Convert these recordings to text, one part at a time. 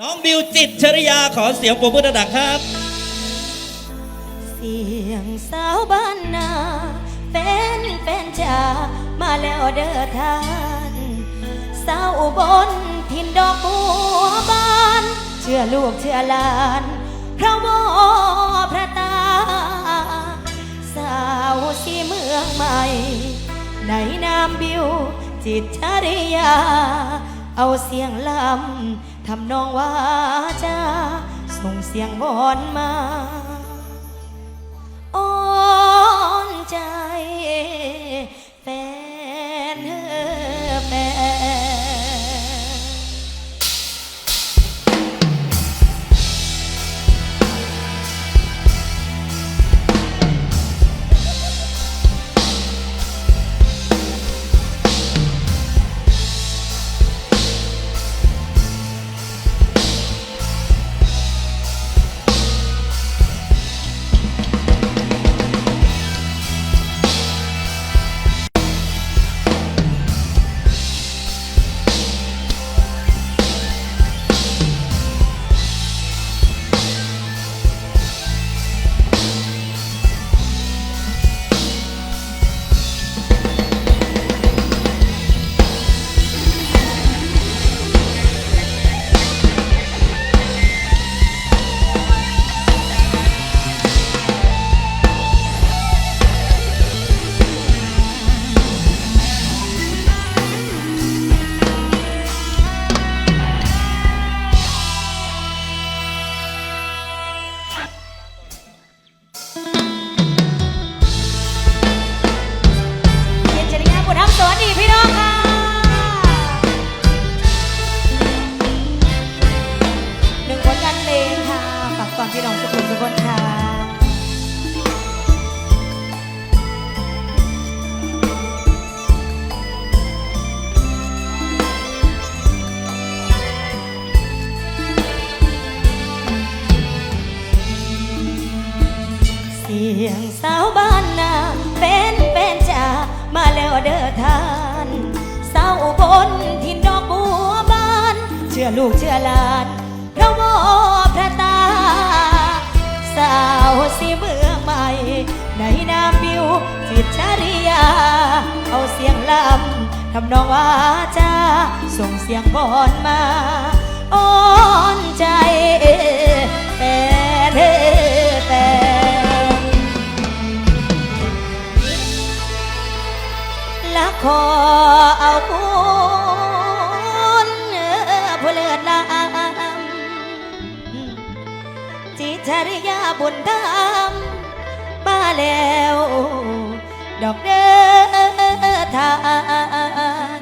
น้องบิวจิตชริยาขอเสียงปรบมือดังครับ เสียงสาวบ้านนาเป็นเป็นจามาแล้วเด้อทานสาวอุบลทินดอกบัวบาน เชื่อลูกเชื่อหลานพระวอพระตา สาวสีเมืองใหม่ ในนามบิวจิตชริยา เอาเสียงลำ ทำนองว่าจะส่งเสียงวอนมาอ้อนใจ เด้อทานสาวบลทินดอกบัวบาน เชื่อลูกเชื่อหลานพระวอพระตา สาวสีเมืองใหม่ ในนามบิวจิตชริยา เอาเสียงลำทำนองว่าจาส่งเสียงบอนมาอ้อนใจแฟนเธอ บุญธรรมมาแล้ว ดอกเด้อทาน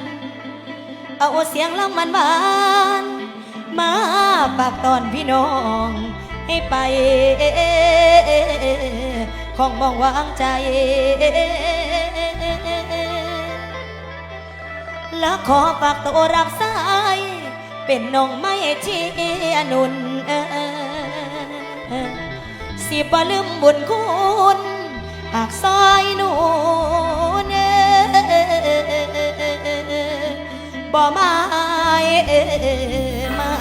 เอาเสียงลำมันบานมาฝากตอนพี่น้อง ให้ไป ของมองวางใจและขอฝากตัวรับสาย เป็นน้องไม่เชียร์หนุน สิบ่ลืมบุญคุณหากซอยหนูเนบ่มามา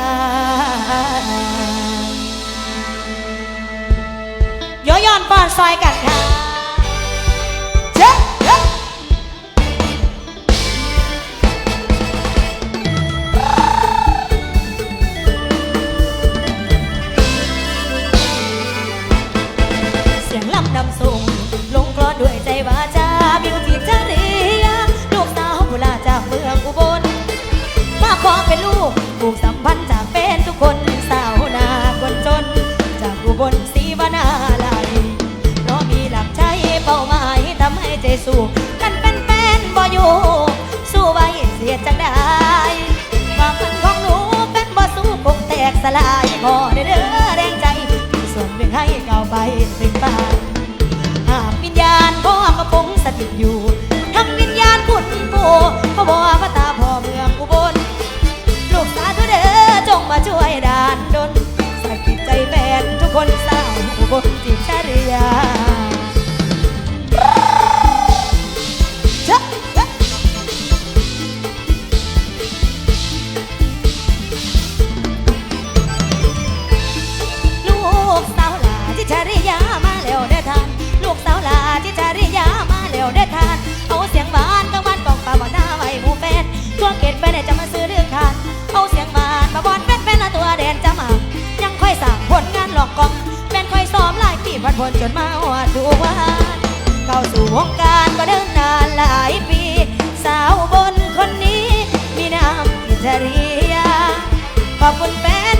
ย้อนย้อนปอนซอยกันค่ะ เป็นลูกผูกสัมพันธ์จากแฟนทุกคนสาวนาคนจน จากอุบลศรีวนาลัยเพราะมีหลักใจเป้าหมายทำให้ใจสู้กันเป็นแฟนบ่อยู่ สู้ไว้เสียจังได้ความฝันของหนูเป็นบ่สู้คงแตกสลายพอได้เด้อแรงใจส่วนหนึ่งให้ก้าวไปถึงบ้า คนจนมาหอดดูวานเข้าสู่วงการก็เดินนานหลายปี สาวบนคนนี้มีน้ำอิทริยาขอบคุณแฟน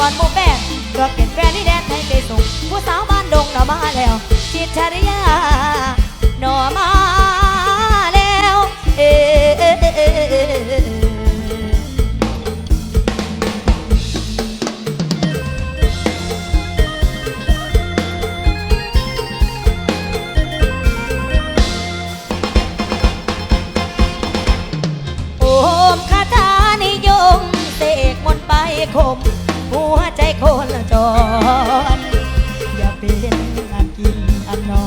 อ่อนปอนหมูแป้งเพื่อเปลี่ยนแฟนที่แดนให้ไปส่ง ผู้สาวบ้านดงหน่อมาแล้วจิตชริยาหน่อมาแล้ว เอเอเอเอ๊ะเอ๊ะเอ๊ะโอมคม ปคมหัวใจคนละจรอย่าเป็นอันกินอันนอ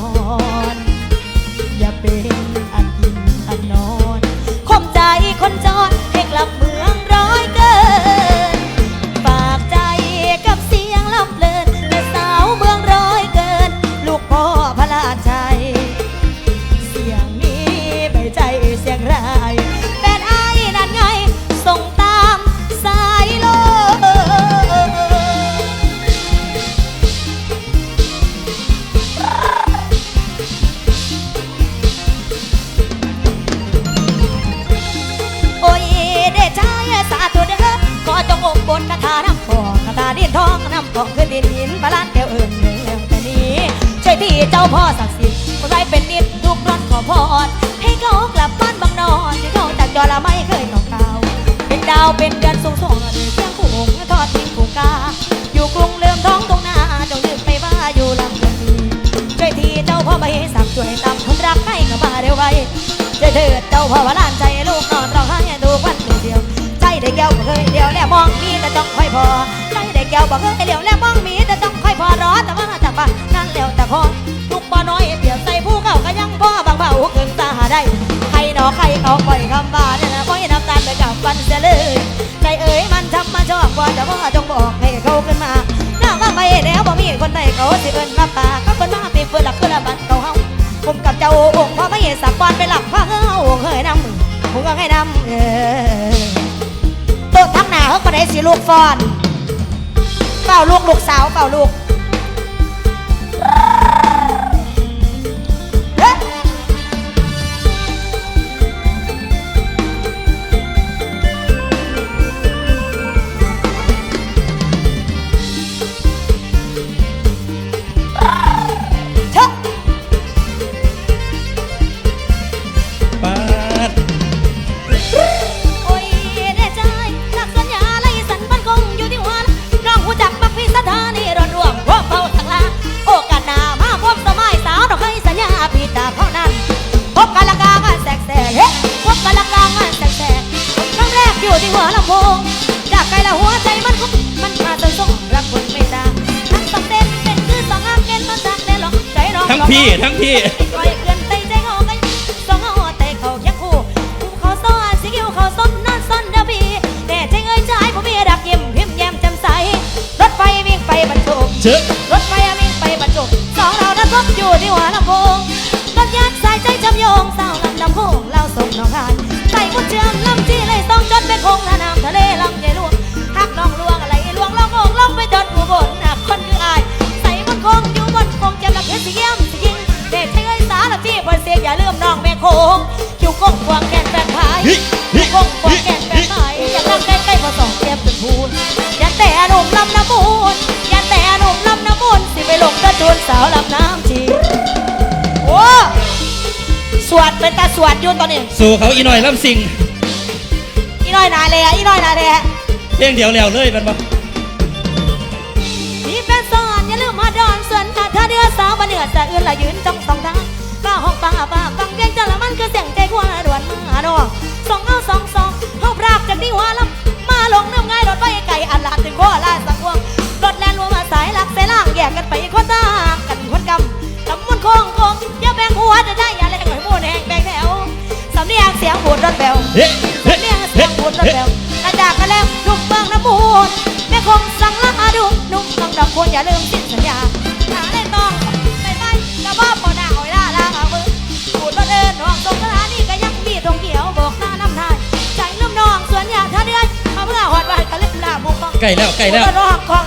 น อย่าเป็นอันกินอันนอนคมใจคนจร ขอจงองค์บนคาถาน้ำทองคาถาดินทองน้ำทองคือดินหินพระลานแก้วเอิญเรื่องแต่นี้ช่วยที่เจ้าพ่อศักดิ์สิทธิ์ไรเป็นนิดทุกร้อนขอพรให้เขากลับบ้านบางนอนที่เขาจากจอละไม่เคยต้องข่าวเป็นดาวเป็นเดือนสูงส่งเสียงผู้หงทอดทิ้งผู้กาอยู่กรุงเลื่อมท้องตรงหน้าจงลืมไปว่าอยู่ลำเดือนดีช่วยที่เจ้าพ่อไม่สักช่วยตามคนรักให้กับมาเร็วไวช่วยเถิดเจ้าพ่อว่าล้านใจ มองมีแต่ต้องค่อยพอใจได้แก้วบ่เคยเดียวแลมองมีแต่ต้องค่อยพอรอแต่ว่าจากบ้านนั่นแล้วแต่พอลูกบ่น้อยเปลี่ยนใส่ผู้เก่าก็ยังพ่อบางเบาเกินตาได้ใครหนอใครเขาปล่อยคำว่าเนี่ยนะปล่อยน้ำตาลไปกับฟันเสียเลยใจเอ๋ยมันทำมาชอบกว่าแต่ว่าจงบอกให้เขาขึ้นมาหน้าว่าไม่แล้วบ่มีคนใดเขาสิเอินมาป่าก็คนมาเป็นเฟื่อหลักเฟื่อละบันเขาเฮาผมกับเจ้าองค์พ่อไม่สักวันไปหลักพ่อเฮาเฮ้ยน้ำผมก็ให้น้ำเออ ทั้งหน้าเฮาก็ได้สิลูกฟอนเฝ้าลูกลูกสาวเฝ้าลูก พี่ทั้งพี่คอยเกินใจใจงอกันสองเอาแต่เขาแค่คู่คู่เขาซ้อนสิคิวเขาซ้อนนั่นซ้อนเดาบีแต่ใจเงยชายผมมีดักยิ้มพิมพ์แย้มแจ่มใส รถไฟวิ่งไปบรรทุกเชอะรถไฟวิ่งไปบรรทุกสองเรานั้นพบอยู่ที่หัวลำโพงรถยักษ์สายใจจำโยงสาวลำลำโพงเราส่งน้องหานใส่กุญเชื่อมลำที่เลยต้องจนเป็นคงละน้ำทะเลลำใหญ่หลวงหักน้องลวงอะไรลวงลององลงไปจนอุบ ไปลงกระจูนสาวลำน้ำจีโอ้สวดเป็นตาสวดอยุ่ตอนนี้สู่เขาอีหน่อยลำสิงอีน้อยนาเลยอีน้อยนาเลยเพียงเดียวแล้วเลยมันบ่มีแฟนซ้อนอย่าลืมมาดอนส่วนถ้าเธอเดือสาวมาเดือดจะอื่นละยืนจ้องสองทางป้าห้องป้าป้าฟังเพียงจะละมันคือเสียงใจกว่าด่วนมาดอกสองเอาสองสองเฮาพรากจากที่หัวลำมาลงน้ำ แยกกันไปคนตากันคนกำตำมุนคงคงอย่าแบ่งหัวจะได้อย่าเลกหอยมูนแห่งแบ่งแถวสำเนียงเสียงบูดรถแบวสำเนียงเสียงบูดรถแบวกระจากกระแลมลุกเมืองน้ำมูลแม่คงสั่งละหาดุนุ่มองดอกควรอย่าลืมสิ้นสัญญาหาเล่นต้องไปไปกระบอกปอนาหอยล่าล่าเอามือบูดรถเอินหองตรงสถานีก็ยังมีตรงเขียวบอกหน้าน้ำนายใจลืมน้องสวนยาท่าเดือมาเพื่อหอดบานกระเล็บลาบุกไก่แล้วไก่แล้วร้องของ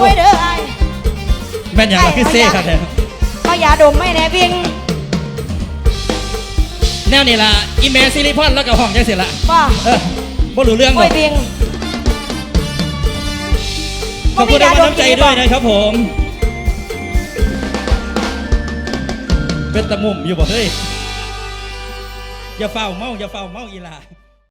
ไว้เด้อไอายแม่นอย่างว่าคือเซ่ครับเนี่ยเขาอย่าดมไม่แน่พิงแนวนี่ล่ะอีเมลซิลิพอนแล้วก็ห้องจังสิละว่าเออบ่รู้เรื่องหรโอ้อยกพิงขอบคุณในความน้ำใจด้วยนะครับผม เป็นตะมุมอยู่บ่เฮ้ยอย่าเฝ้าเมาอย่าเฝ้าเมาอีหลา